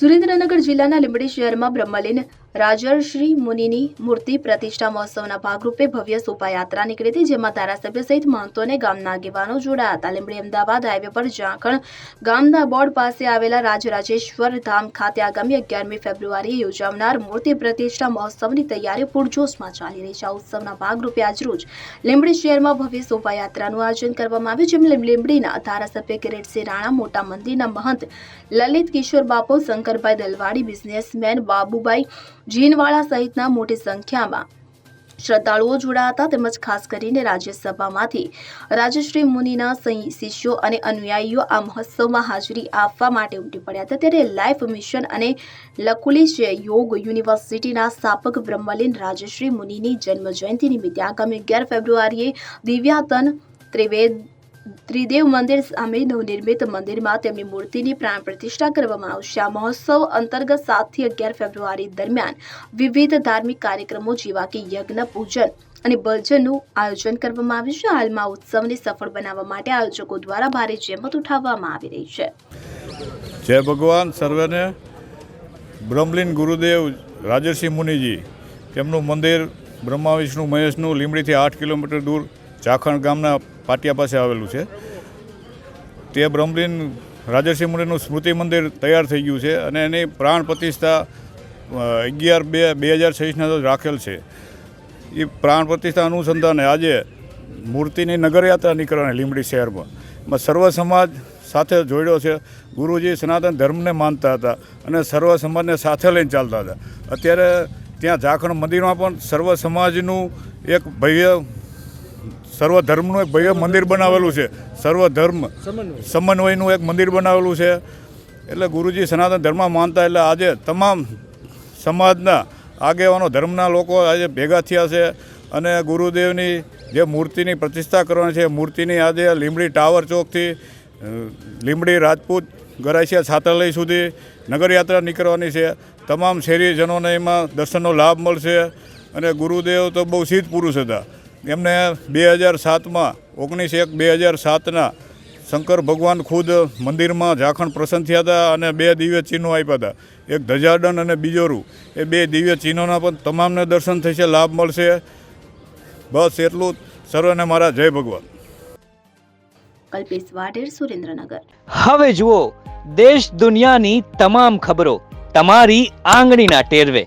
સુરેન્દ્રનગર જિલ્લાના લીંબડી શહેરમાં બ્રહ્મલીન રાજર્ષિ મુનિની મૂર્તિ પ્રતિષ્ઠા મહોત્સવના ભાગરૂપે ભવ્ય શોભાયાત્રા નીકળી હતી, જેમાં ધારાસભ્ય સહિત મહંતો અને ગામના આગેવાનો જોડાયા હતા. લીંબડી અમદાવાદ હાઈવે પર ઝાંખણ ગામના બોર્ડ પાસે આવેલા રાજરાજેશ્વર ધામ ખાતે આગામી અગિયારમી ફેબ્રુઆરીએ યોજાનાર મૂર્તિ પ્રતિષ્ઠા મહોત્સવની તૈયારીઓ પૂરજોશમાં ચાલી રહી છે. આ ઉત્સવના ભાગરૂપે આજરોજ લીંબડી શહેરમાં ભવ્ય શોભાયાત્રાનું આયોજન કરવામાં આવ્યું, જેમાં લીંબડીના ધારાસભ્ય કિરીટસિંહ રાણા, મોટા મંદિરના મહંત લલિત કિશોર બાપુ, શંકરભાઈ દલવાડી, બિઝનેસમેન બાબુભાઈ જીનવાળા સહિતના મોટી સંખ્યામાં શ્રદ્ધાળુઓ જોડાયા હતા તેમજ ખાસ કરીને રાજ્યસભામાંથી રાજશ્રી મુનિના શિષ્યો અને અનુયાયીઓ આ મહોત્સવમાં હાજરી આપવા માટે ઉમટી પડ્યા હતા. ત્યારે લાઈફ મિશન અને લકુલિશ યોગ યુનિવર્સિટીના સ્થાપક બ્રહ્મલીન રાજશ્રી મુનિની જન્મ જયંતિ નિમિત્તે આગામી અગિયાર ફેબ્રુઆરીએ દિવ્યાતન ત્રિવેદ ત્રિદેવ મંદિર સામે નવનિર્મિત મંદિરમાં તેમની મૂર્તિની પ્રાણ પ્રતિષ્ઠા કરવામાં આવશે. આ મહોત્સવ અંતર્ગત સાતથી અગિયાર ફેબ્રુઆરી દરમિયાન વિવિધ ધાર્મિક કાર્યક્રમો જેવા કે યજ્ઞ, પૂજન અને ભજનનું આયોજન કરવામાં આવ્યું છે. હાલમાં ઉત્સવને સફળ બનાવવા માટે આયોજકો દ્વારા ભારે જહેમત ઉઠાવવામાં આવી રહી છે. જય ભગવાન સર્વેને. બ્રહ્મલીન ગુરુદેવ રાજર્ષિ મુનિજી, તેમનું મંદિર બ્રહ્મા વિષ્ણુ મહેશનું લીમડીથી આઠ કિલોમીટર દૂર ચાખણ ગામના પાટિયા પાસે આવેલું છે. તે બ્રહ્મલીન રાજર્ષિ મુનિનું સ્મૃતિ મંદિર તૈયાર થઈ ગયું છે અને એની પ્રાણ પ્રતિષ્ઠા અગિયાર બે બે હજાર છવ્વીસના રોજ રાખેલ છે. એ પ્રાણ પ્રતિષ્ઠા અનુસંધાને આજે મૂર્તિની નગરયાત્રા નીકળવાની લીંબડી શહેરમાં. એમાં સર્વ સમાજ સાથે જોડ્યો છે. ગુરુજી સનાતન ધર્મને માનતા હતા અને સર્વ સમાજને સાથે લઈને ચાલતા હતા. અત્યારે ત્યાં ઝાખણ મંદિરમાં પણ સર્વ સમાજનું એક ભવ્ય સર્વ ધર્મનું એક ભવ્ય મંદિર બનાવેલું છે. સર્વ ધર્મ સમન્વયનું એક મંદિર બનાવેલું છે. એટલે ગુરુજી સનાતન ધર્મ માનતા એટલે આજે તમામ સમાજના આગેવાનો ધર્મના લોકો આજે ભેગા થયા છે અને ગુરુદેવની જે મૂર્તિની પ્રતિષ્ઠા કરવાની છે મૂર્તિની આજે લીમડી ટાવર ચોકથી લીમડી લીંબડી રાજપૂત ગરાસિયા છાત્રાલય સુધી નગરયાત્રા નીકળવાની છે. તમામ શહેરીજનોને એમાં દર્શનનો લાભ મળશે અને ગુરુદેવ તો બહુ સિદ્ધ પુરુષ હતા. એમને બે હજાર સાતમાં ઓગણીસ એક બે હજાર સાતના શંકર ભગવાન ખુદ મંદિરમાં ઝાખણ પ્રસન્ન થયા હતા અને બે દિવ્ય ચિહ્નો આપ્યા હતા. એક ધજાડન અને બીજો રૂ એ બે દિવ્ય ચિહ્નોના પણ તમામને દર્શન થશે લાભ મળશે. બસ એટલું જ. સર્વને મારા જય ભગવાન. કલ્પેશ વાઢેર સુરેન્દ્રનગર. હવે જુઓ દેશ દુનિયાની તમામ ખબરો તમારી આંગળીના ટેરવે.